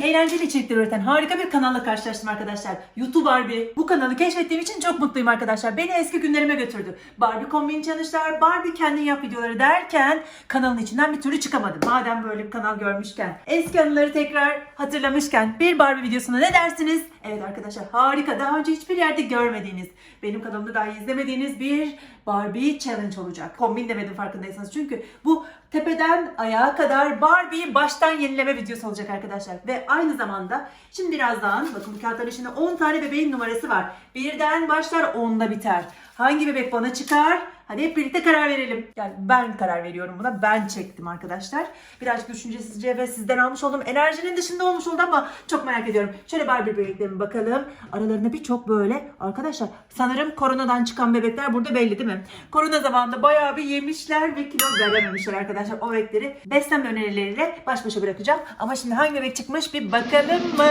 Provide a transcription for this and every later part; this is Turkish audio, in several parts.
Eğlenceli içerikler üreten harika bir kanalla karşılaştım arkadaşlar. YouTube Barbie. Bu kanalı keşfettiğim için çok mutluyum arkadaşlar. Beni eski günlerime götürdü. Barbie kombin challenge'lar, Barbie kendin yap videoları derken kanalın içinden bir türlü çıkamadım. Madem böyle bir kanal görmüşken, eski anıları tekrar hatırlamışken bir Barbie videosuna ne dersiniz? Evet arkadaşlar harika. Daha önce hiçbir yerde görmediğiniz, benim kanalımda dahi izlemediğiniz bir Barbie challenge olacak. Kombin demedim farkındaysanız. Çünkü bu tepeden ayağa kadar Barbie'yi baştan yenileme videosu olacak arkadaşlar. Ve aynı zamanda şimdi birazdan bakın bu kağıtların içinde 10 tane bebeğin numarası var. Birden başlar 10'da biter. Hangi bebek bana çıkar? Hadi hep birlikte karar verelim. Yani ben karar veriyorum buna. Ben çektim arkadaşlar. Birazcık düşüncesizce ve sizden almış olduğum enerjinin dışında olmuş oldu ama çok merak ediyorum. Şöyle Barbie bebeklerime bakalım. Aralarında birçok böyle arkadaşlar sanırım koronadan çıkan bebekler burada belli değil mi? Korona zamanında bayağı bir yemişler ve kilo verememişler arkadaşlar. O bebekleri beslenme önerileriyle baş başa bırakacağım. Ama şimdi hangi bebek çıkmış bir bakalım mı?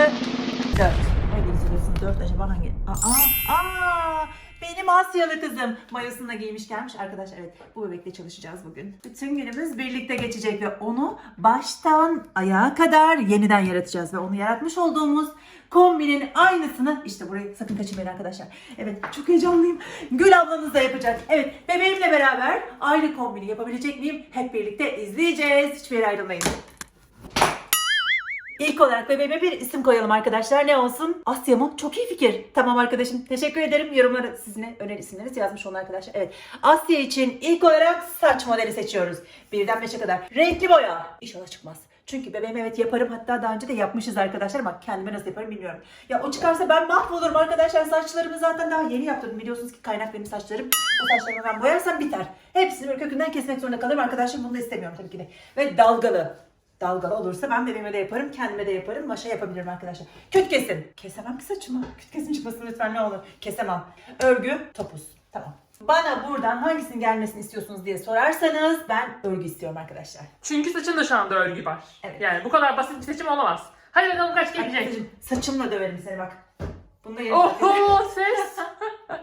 4. Hadi sırasın 4 acaba hangi? Aa, aa, benim Asyalı kızım mayosunu giymiş gelmiş. Arkadaşlar evet bu bebekle çalışacağız bugün. Bütün günümüz birlikte geçecek ve onu baştan ayağa kadar yeniden yaratacağız. Ve onu yaratmış olduğumuz kombinin aynısını işte burayı sakın kaçırmayın arkadaşlar. Evet çok heyecanlıyım. Gül ablanız da yapacak. Evet bebeğimle beraber aynı kombini yapabilecek miyim? Hep birlikte izleyeceğiz. Hiçbir yere ayrılmayın. İlk olarak bebeğime bir isim koyalım arkadaşlar. Ne olsun? Asya mı? Çok iyi fikir. Tamam arkadaşım. Teşekkür ederim. Yorumlara sizin öneri isimlerinizi yazmış olun arkadaşlar. Evet. Asya için ilk olarak saç modeli seçiyoruz. Birden beşe kadar. Renkli boya. İnşallah çıkmaz. Çünkü bebeğim evet yaparım. Hatta daha önce de yapmışız arkadaşlar ama kendime nasıl yaparım bilmiyorum. Ya o çıkarsa ben mahvolurum arkadaşlar. Saçlarımı zaten daha yeni yaptırdım. Biliyorsunuz ki kaynak benim saçlarım. O saçlarımı ben boyarsam biter. Hepsini böyle kökünden kesmek zorunda kalırım arkadaşlar. Bunu da istemiyorum tabii ki de. Ve dalgalı. Dalgalı olursa ben bebeğime de yaparım, kendime de yaparım, maşa yapabilirim arkadaşlar. Küt kesin. Kesemem ki saçımı. Küt kesin çıkmasın lütfen ne olur. Kesemem. Örgü, topuz. Tamam. Bana buradan hangisinin gelmesini istiyorsunuz diye sorarsanız ben örgü istiyorum arkadaşlar. Çünkü saçında şu anda örgü var. Evet. Yani bu kadar basit bir seçim olamaz. Hadi bakalım kaç gelecek. Arkadaşım, Saçımla döverim seni bak. Bunu. Oho ses. Hadi.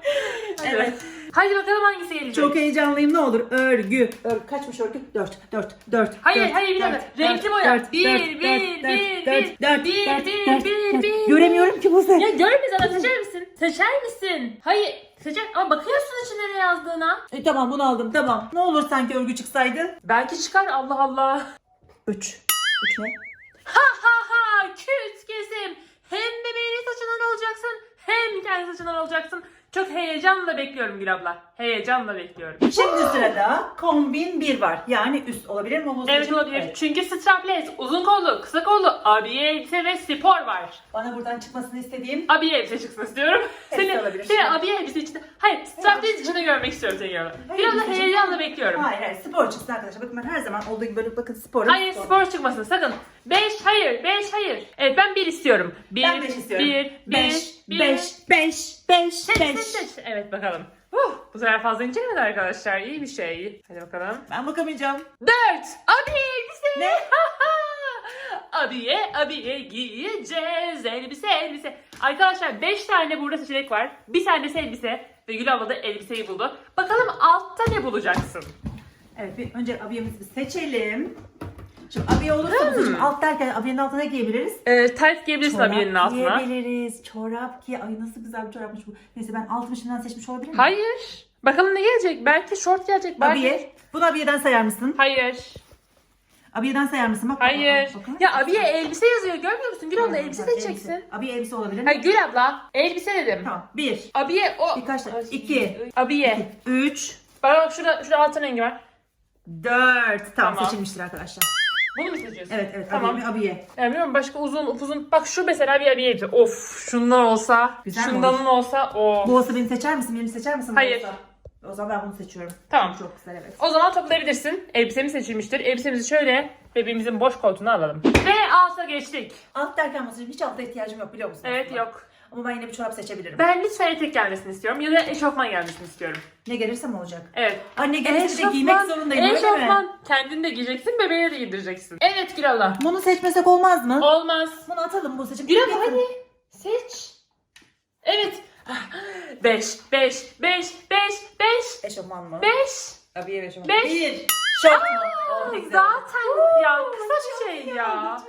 Evet. Hadi bakalım hangisi gelecek. Çok heyecanlıyım ne olur. Örgü. Örgü. Kaçmış örgü? 4, 4, 4. Hayır, hayır, bir dakika. Renkli boya. Bir, bir, bir, bir, bir, bir, bir, bir. Göremiyorum ki bu sen. Ya görmüyoruz ama seçer misin? Seçer misin? Hayır. Seçer ama bakıyorsun içinde ne yazdığına. E, tamam bunu aldım tamam. Ne olur sanki örgü çıksaydı. Belki çıkar Allah Allah. 3. 3 ne? Ha ha ha küt kesim. Hem bebeğinin saçından alacaksın hem kendi saçından alacaksın. Çok heyecanla bekliyorum Gül abla. Heyecanla bekliyorum. Şimdi sırada kombin 1 var. Yani üst olabilir mi? Omuz Evet için? olabilir. Çünkü strapless, uzun kollu, kısa kollu, abiye elbise ve spor var. Bana buradan çıkmasını istediğim Abiye elbise çıksın istiyorum. Hepsi Seni, olabilir. seni abiye elbise içinde... Hayır, strapless içinde görmek istiyorum seni Gül abla. Hayır, heyecanla bekliyorum. Hayır hayır spor çıksın arkadaşlar. Bakın ben her zaman olduğu gibi böyle bakın sporum. Hayır spor çıkmasın sakın. 5 hayır 5 hayır. Evet ben 1 istiyorum. 1 Ben 5 istiyorum. 1 5 1 5 5 5 Seç, 5 seç, seç. Evet bakalım. Uh, bu sefer fazla incelemedi arkadaşlar. İyi bir şey. Hadi bakalım. Ben bakamayacağım. 4. Abiye elbise. Ne? abiye, abiye giyeceğiz. Elbise, elbise. Arkadaşlar 5 tane burada seçenek var. Bir tanesi elbise. Ve Gül abla da elbiseyi buldu. Bakalım altta ne bulacaksın? Evet bir önce abiyemizi bir seçelim. Şimdi abiye olursa Hmm. alt derken abiyenin altına ne giyebiliriz? Ee, tight giyebilirsin abiyenin altına. giyebiliriz. Çorap giy. Ay nasıl güzel bir çorapmış bu. Neyse ben alt başından seçmiş olabilir miyim? Hayır. Bakalım ne gelecek? Belki şort gelecek. Belki... Abiye. Bunu abiyeden sayar mısın? Hayır. Abiyeden sayar mısın? Bak, Hayır. bak, bak. Ya abiye elbise yazıyor görmüyor musun? Gül abla elbise seçeceksin. Abiye elbise olabilir mi? Hayır Gül abla elbise dedim. Tamam. Bir. Abiye o. Birkaç tane. İki. Abiye. Üç. Bak bak şurada, şurada altın rengi var. Dört. Tamam, Tamam. seçilmiştir arkadaşlar. Bunu mu seçiyorsun? Evet evet. Tamam. Abiye mi abiye? Ya bilmiyorum başka uzun upuzun. Bak şu mesela bir abiye elbise. Of şundan olsa. Güzel mi şundan olsa o. Bu olsa beni seçer misin? Beni seçer misin? Hayır. olsa? O zaman ben bunu seçiyorum. Tamam. Çok güzel evet. O zaman toplayabilirsin. Elbisemiz seçilmiştir. Elbisemizi şöyle bebeğimizin boş koltuğuna alalım. Ve alta geçtik. Alt derken masajım hiç alta ihtiyacım yok biliyor musun? Evet aslında? yok. Ama ben yine bir çorap seçebilirim. Ben lütfen etek gelmesini istiyorum ya da eşofman gelmesini istiyorum. Ne gelirsem olacak. Evet. Anne gelirse de giymek zorundayım öyle mi? Eşofman. Kendin de giyeceksin, bebeğe de giydireceksin. Evet Gül abla. Bunu seçmesek olmaz mı? Olmaz. Bunu atalım bu seçim. Gül abla hadi. Seç. Evet. 5, 5, 5, 5, 5, Eşofman mı? 5, Abiye ve eşofman. Beş. Bir. Şort mu? Oh, ne güzel. Zaten ya kısa bir şey ya.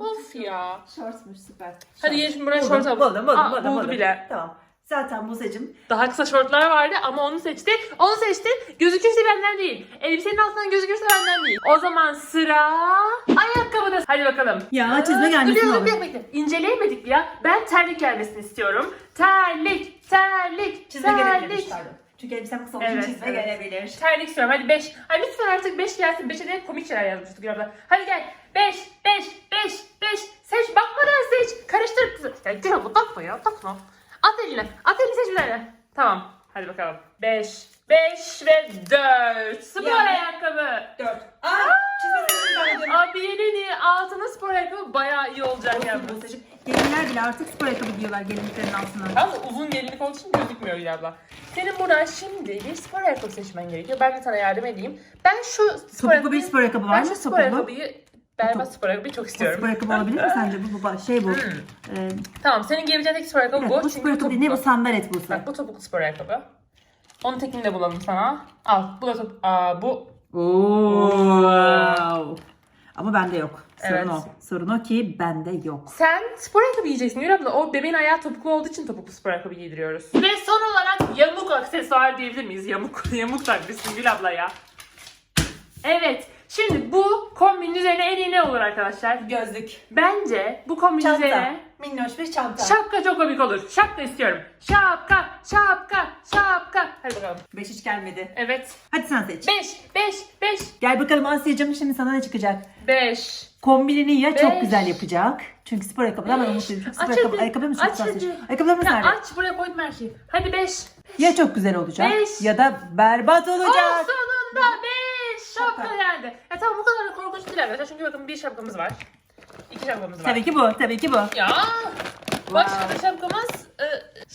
Olmuş. Of ya. Şortmuş süper. Hadi gelin şimdi buraya Buldum, şort alalım. Buldum buldum Aa, buldum. buldu buldum. bile. Tamam. Zaten Buse'cim Daha kısa şortlar vardı ama onu seçti. Onu seçti. Gözükürse benden değil. Elbisenin altından gözükürse benden değil. O zaman sıra ayakkabıda. Hadi bakalım. Ya, çizme Aa, gelmesin dur, dur, oğlum. bekle, bekle. İnceleyemedik ya. Ben terlik gelmesini istiyorum. Terlik, terlik, çizme gelebilir terlik. pardon. Çünkü elbisem kısa olduğu için Evet, çizme evet. gelebilir. Terlik istiyorum. Hadi 5. Ay lütfen artık 5 gelsin. 5'e de komik şeyler yazmıştık abla. Hadi gel. 5, 5, 5, 5. Seç. Bakmadan seç. Karıştır. Ya gel abla takma ya. Takma. At eline. At elini seç bir tane. Tamam. Hadi bakalım. 5, 5 ve 4. Spor Yani- ayakkabı. Dört. Aa, çizme. Abiyenin altına spor ayakkabı bayağı iyi olacak yani. Buse'cim. Gelinler bile artık spor ayakkabı giyiyorlar gelinliklerin altına. Ama uzun gelinlik olduğu için gözükmüyor Gül abla. Senin buradan şimdi bir spor ayakkabı seçmen gerekiyor. Ben de sana yardım edeyim. Ben şu spor Topuklu bir spor ayakkabı var Ben mı? şu spor Topuklu. ayakkabıyı berbat spor ayakkabıyı çok istiyorum. Spor ayakkabı olabilir mi sence? Bu, bu şey bu. Hmm. Ee, Tamam senin giyebileceğin tek spor ayakkabı bu. bu Çünkü spor ayakkabı değil. Ne bu topuklu. sandalet Buse. Bak bu topuklu spor ayakkabı. Onun tekini de bulalım sana. Al bu da top... Aa bu... Oo. Ama bende yok. Sorun Evet. o. Sorun o ki bende yok. Sen spor ayakkabı giyeceksin Gül abla. O bebeğin ayağı topuklu olduğu için topuklu spor ayakkabı giydiriyoruz. Ve son olarak yamuk aksesuar diyebilir miyiz? Yamuk, yamuk takmışsın Gül abla ya. Evet. Şimdi bu kombinin üzerine en iyi ne olur arkadaşlar? Gözlük. Bence bu kombinin Çanta. üzerine Minnoş bir çanta. şapka çok komik olur. Şapka istiyorum. Şapka, şapka, şapka. Hadi bakalım. Beş hiç gelmedi. Evet. Hadi sen seç. 5, 5, 5, Gel bakalım Asya'cığım şimdi sana ne çıkacak? 5. Kombinini ya çok Beş. güzel yapacak. Çünkü spor ayakkabılar ben umutluyum. Çünkü spor Aç ayakkabı, hadi. ayakkabı çok Aç güzel hadi. Ayakkabılarımız Ya nerede? aç buraya koydum her şeyi. Hadi 5. Ya çok güzel olacak Beş. ya da berbat Oh, olacak. sonunda 5 şapka Şapka. geldi. Ya tamam bu kadar da korkunç değil arkadaşlar. Çünkü bakın bir şapkamız var. İki şapkamız var. Tabii ki bu, tabii ki bu. Ya. Başka da şapkamız e,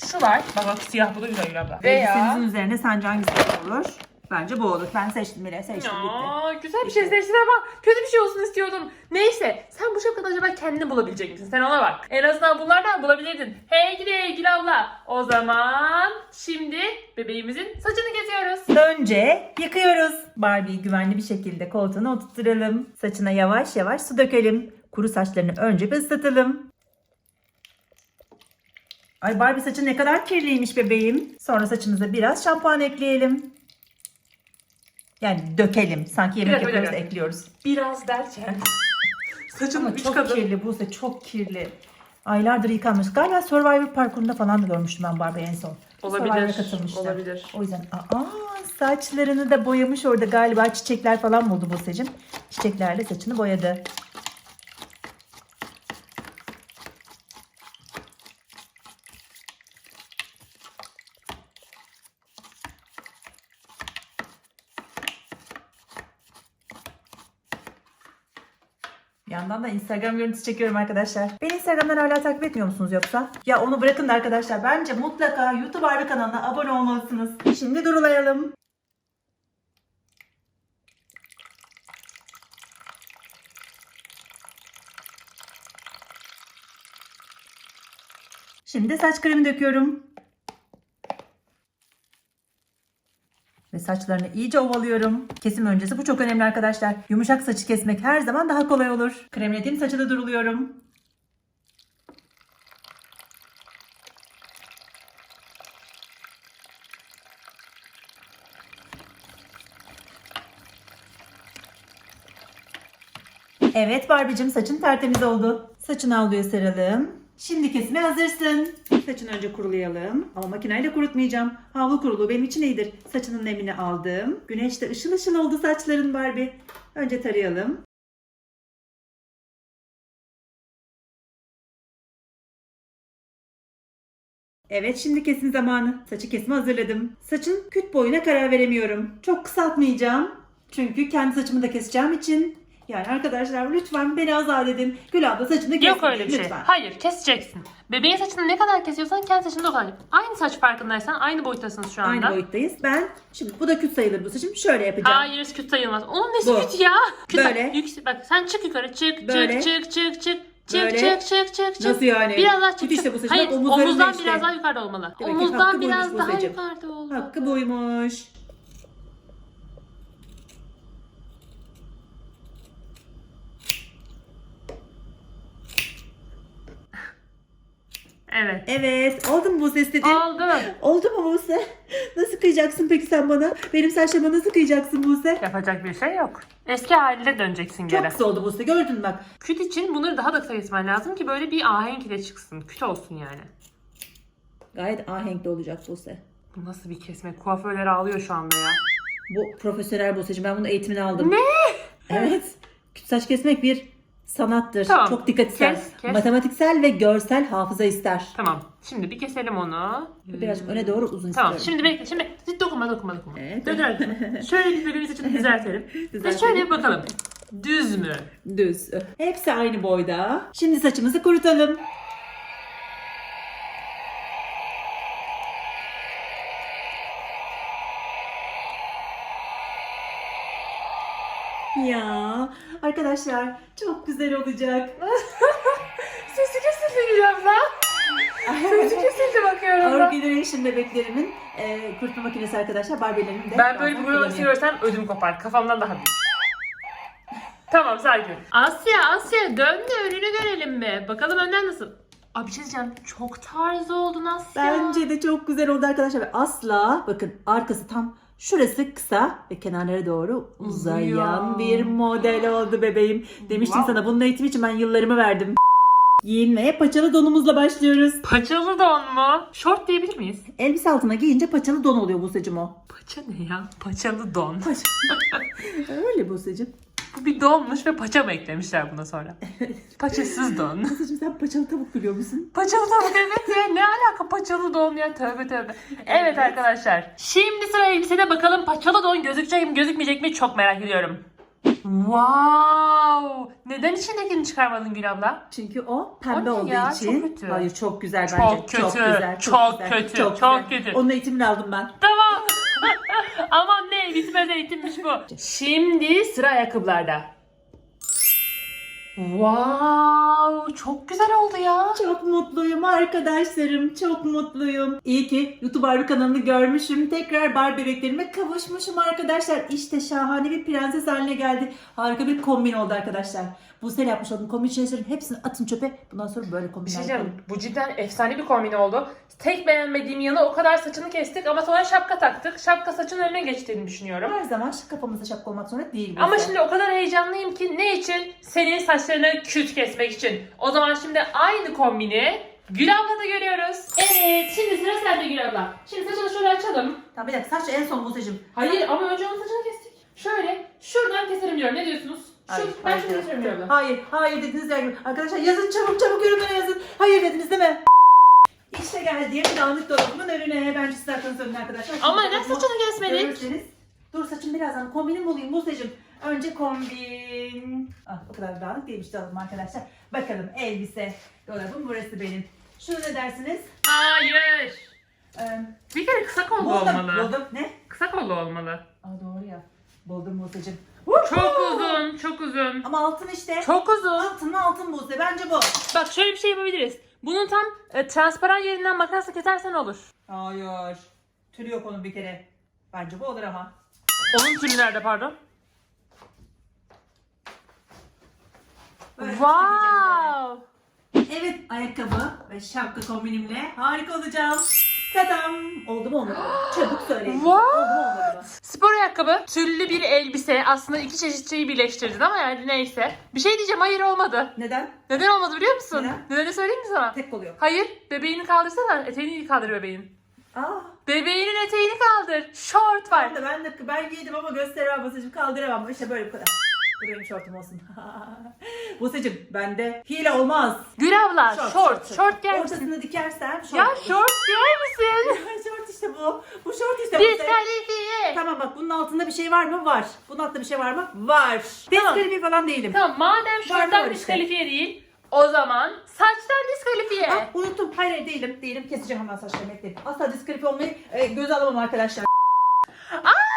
şu var. Bak bak siyah bu da güzel Gül abla. Elbisenizin üzerine sence hangisi olur? Bence bu olur. Ben seçtim bile, seçtim bitti. Ya güzel bir şey seçtin ama kötü bir şey olsun istiyordum. Neyse sen bu şapkada acaba kendini bulabilecek misin? Sen ona bak. En azından bunlardan bulabilirdin. Hey gidi Gül abla. O zaman şimdi bebeğimizin saçını kesiyoruz. Önce yıkıyoruz. Barbie'yi güvenli bir şekilde koltuğuna oturtturalım. Saçına yavaş yavaş su dökelim. Kuru saçlarını önce bir ıslatalım. Ay Barbie saçın ne kadar kirliymiş bebeğim. Sonra saçımıza biraz şampuan ekleyelim. Yani dökelim. Sanki yemek Bir dakika, bir yapıyoruz dakika. ekliyoruz. Biraz derken. Saçım Ama çok kadın. kirli Buse çok kirli. Aylardır yıkanmış. Galiba Survivor parkurunda falan da görmüştüm ben Barbie en son. Olabilir, katılmıştı. olabilir. O yüzden aa saçlarını da boyamış orada galiba çiçekler falan buldu Buse'cim. Çiçeklerle saçını boyadı. Yandan da Instagram görüntüsü çekiyorum arkadaşlar. Beni Instagram'dan hala takip etmiyor musunuz yoksa? Ya onu bırakın da arkadaşlar. Bence mutlaka YouTube Arda kanalına abone olmalısınız. Şimdi durulayalım. Şimdi saç kremi döküyorum. Ve saçlarını iyice ovalıyorum. Kesim öncesi bu çok önemli arkadaşlar. Yumuşak saçı kesmek her zaman daha kolay olur. Kremlediğim saçı da duruluyorum. Evet Barbie'cim saçın tertemiz oldu. Saçını havluya saralım. Şimdi kesime hazırsın. Saçını önce kurulayalım. Ama makineyle kurutmayacağım. Havlu kuruluğu benim için iyidir. Saçının nemini aldım. Güneşte ışıl ışıl oldu saçların Barbie. Önce tarayalım. Evet şimdi kesim zamanı. Saçı kesime hazırladım. Saçın küt boyuna karar veremiyorum. Çok kısaltmayacağım. Çünkü kendi saçımı da keseceğim için. Yani arkadaşlar lütfen beni azat edin. Gül abla saçını kesmeyin Yok öyle bir şey. lütfen. Hayır keseceksin. Bebeğin saçını ne kadar kesiyorsan kendi saçını da o kadar. Aynı saç farkındaysan aynı boyuttasınız şu anda. Aynı boyuttayız. Ben şimdi bu da küt sayılır bu saçım. Şöyle yapacağım. Hayır küt sayılmaz. Onun nesi Bu. küt ya? Küt Böyle. Bak, yüksek, bak sen çık yukarı çık Böyle. çık çık çık çık. Çık Böyle. çık çık çık çık. Nasıl yani? Biraz daha çık. Küt işte bu saçın. Hayır Bak omuzlarında omuzdan işte. biraz daha yukarıda olmalı. Demek ki hakkı omuzdan buymuş biraz bu daha yukarıda olmalı. Hakkı buymuş. Evet. Evet. Oldu mu Buse istediğin? Oldu. Oldu mu Buse? Nasıl kıyacaksın peki sen bana? Benim saçlarıma nasıl kıyacaksın Buse? Yapacak bir şey yok. Eski haline döneceksin Çok geri. kısa oldu Buse. Gördün mü bak. Küt için bunları daha da kısa kesmen lazım ki böyle bir ahenk ile çıksın. Küt olsun yani. Gayet ahenkli olacak Buse. Bu nasıl bir kesme? Kuaförler ağlıyor şu anda ya. Bu profesyonel Buse'cim. Ben bunun eğitimini aldım. Ne? Evet. Küt saç kesmek bir sanattır. Tamam. Çok dikkat ister. Kes, kes. Matematiksel ve görsel hafıza ister. Tamam. Şimdi bir keselim onu. Birazcık öne doğru uzun Tamam. istiyorum. Şimdi bekle. Şimdi hiç dokunma dokunma dokunma. Evet. Dönelim. Şöyle bir bölümümüz için düzeltelim. Ve Düzeltelim. şöyle bir bakalım. Düz mü? Düz. Hepsi aynı boyda. Şimdi saçımızı kurutalım. Ya arkadaşlar çok güzel olacak. Sesi kesildi Gül abla. Sesi kesildi bakıyorum Our. Generation bebeklerimin e, kurutma makinesi arkadaşlar. Barbie'lerin de. Ben böyle bir bazen uygulamak kullanıyorum. görsem ödüm kopar. Kafamdan daha büyük. tamam sakin. Asya Asya dön de önünü görelim mi? Bakalım önden nasıl? Abi bir şey diyeceğim. Çok tarzı oldun Asya. Bence de çok güzel oldu arkadaşlar. Ve asla bakın arkası tam şurası kısa ve kenarlara doğru uzayan Uzuyor. bir model oldu bebeğim. Demiştim Wow. sana bunun eğitimi için ben yıllarımı verdim. Giyinmeye paçalı donumuzla başlıyoruz. Paçalı don mu? Şort diyebilir miyiz? Elbise altına giyince paçalı don oluyor Buse'cim o. Paça ne ya? Paçalı don. Öyle Buse'cim. Bu bir donmuş ve paça mı eklemişler buna sonra? Paçasız don. Buse'cim sen paçalı tavuk biliyor musun? Paçalı tavuk evet ya ne alaka paçalı don ya tövbe tövbe. Evet arkadaşlar şimdi sıra elbisede bakalım paçalı don gözükecek mi gözükmeyecek mi çok merak ediyorum. Wow! Neden içindekini çıkarmadın Gül abla? Çünkü o pembe O olduğu ya? için. Çok kötü. Hayır çok güzel Çok bence. kötü, Çok güzel. çok güzel, kötü, çok, çok güzel. kötü. Onun eğitimini aldım ben. Tamam. Aman ne bitmez eğitimmiş bu. Şimdi sıra ayakkabılarda. Wow! Çok güzel oldu ya. Çok mutluyum arkadaşlarım. Çok mutluyum. İyi ki YouTube Barbie kanalını görmüşüm. Tekrar Barbie bebeklerime kavuşmuşum arkadaşlar. İşte şahane bir prenses haline geldi. Harika bir kombin oldu arkadaşlar. Bu sene yapmış olduğum kombin şeylerin hepsini atın çöpe. Bundan sonra böyle Bir kombinler şey yapalım. Bu cidden efsane bir kombin oldu. Tek beğenmediğim yanı o kadar saçını kestik ama sonra şapka taktık. Şapka saçın önüne geçtiğini düşünüyorum. Her zaman kafamızda şapka olmak zorunda değil. bu Ama şimdi o kadar heyecanlıyım ki ne için? Senin saçlarını küt kesmek için. O zaman şimdi aynı kombini Gül abla da görüyoruz. Evet şimdi sıra sende Gül abla. Şimdi saçını şöyle açalım. Tamam bir dakika saç en son Buse'cim. Hayır ama önce onun saçını kestik. Şöyle şuradan keselim diyorum. Ne diyorsunuz? Şu, Hayır, ben hayır, şunu diyorum. Hayır, hayır dediniz ya. Arkadaşlar yazın çabuk çabuk yorumlara yazın. Hayır dediniz değil mi? İşte geldiğim dağınık dolabımın önüne. Bence siz arkanız önüne arkadaşlar. Ama neden dolabımı saçını kesmedik? Görürseniz. Dur saçım birazdan kombinim bulayım Buse'cim. Önce kombin. Ah o kadar dağınık değilmiş dolabım arkadaşlar. Bakalım elbise dolabım burası benim. Şunu ne dersiniz? Hayır. Ee, Bir kere kısa kollu olmalı. buldum. Ne? Kısa kollu olmalı. Aa doğru ya. Buldum Buse'cim. Çok uzun, çok uzun. Ama altın işte. Çok uzun. Altın altın Buse. Bence bu. Bak şöyle bir şey yapabiliriz. Bunun tam e, transparan yerinden makasla kesersen olur. Hayır. Tülü yok onun bir kere. Bence bu olur ama. Onun türü nerede pardon? Böyle Wow! Evet ayakkabı ve şapka kombinimle harika olacağım. Tadam. Oldu mu olmadı mı? Çabuk söyleyin. Oldu mu olmadı mı? Spor ayakkabı, tüllü bir elbise. Aslında iki çeşit şeyi birleştirdin ama yani neyse. Bir şey diyeceğim hayır olmadı. Neden? Neden olmadı biliyor musun? Neden? Nedenini söyleyeyim mi sana? Tek kolu yok. Hayır, bebeğini kaldırsana. Eteğini kaldır bebeğin. Aa. Bebeğinin eteğini kaldır. Şort var. Ben de ben de ben giydim ama gösteremem Buse'cim kaldıramam. İşte böyle bu kadar. Bu benim şortum olsun. Buse'cim bende hile olmaz. Gül abla, şort. Şort, giyer misin? Ortasını dikersem şort. Ya şort giyer misin? şort işte bu. Bu şort işte. Buse. Diskalifiye. Tamam bak bunun altında bir şey var mı? Var. Bunun altında bir şey var mı? Var. Tamam. Diskalifiye falan değilim. Tamam madem şorttan işte. diskalifiye değil, o zaman saçtan diskalifiye. Ah, unuttum. Hayır hayır değilim. Değilim. Keseceğim hemen saçlarımı. Asla diskalifiye olmayı e, göze alamam arkadaşlar. Aa,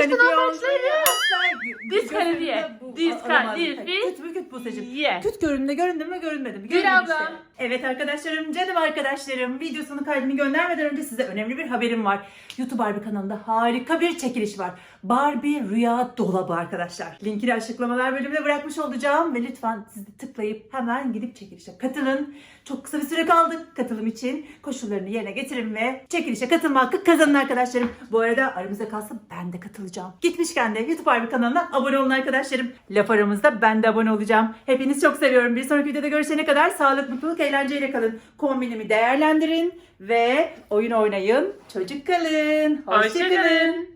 yeni uzatmıştın Diskalifiye Diskalifiye. Bu-. Küt mü küt Buse'cim? Ye. Küt göründü, göründü mü görünmedi mi? Göründü abla. işte. Evet arkadaşlarım, canım arkadaşlarım. Videosunu kaydını göndermeden önce size önemli bir haberim var. YouTube Barbie kanalında harika bir çekiliş var. Barbie Rüya Dolabı arkadaşlar. Linkini açıklamalar bölümüne bırakmış olacağım ve lütfen siz de tıklayıp hemen gidip çekilişe katılın. Çok kısa bir süre kaldı katılım için. Koşullarını yerine getirin ve çekilişe katılma hakkı kazanın arkadaşlarım. Bu arada aramızda kalsın ben de katılacağım. Gitmişken de YouTube Barbie kanalına abone olun arkadaşlarım. Laf aramızda ben de abone olacağım. Hepinizi çok seviyorum. Bir sonraki videoda görüşene kadar sağlık, mutluluk, eğlenceyle kalın. Kombinimi değerlendirin ve oyun oynayın. Çocuk kalın. Hoşça Hoşçakalın. kalın.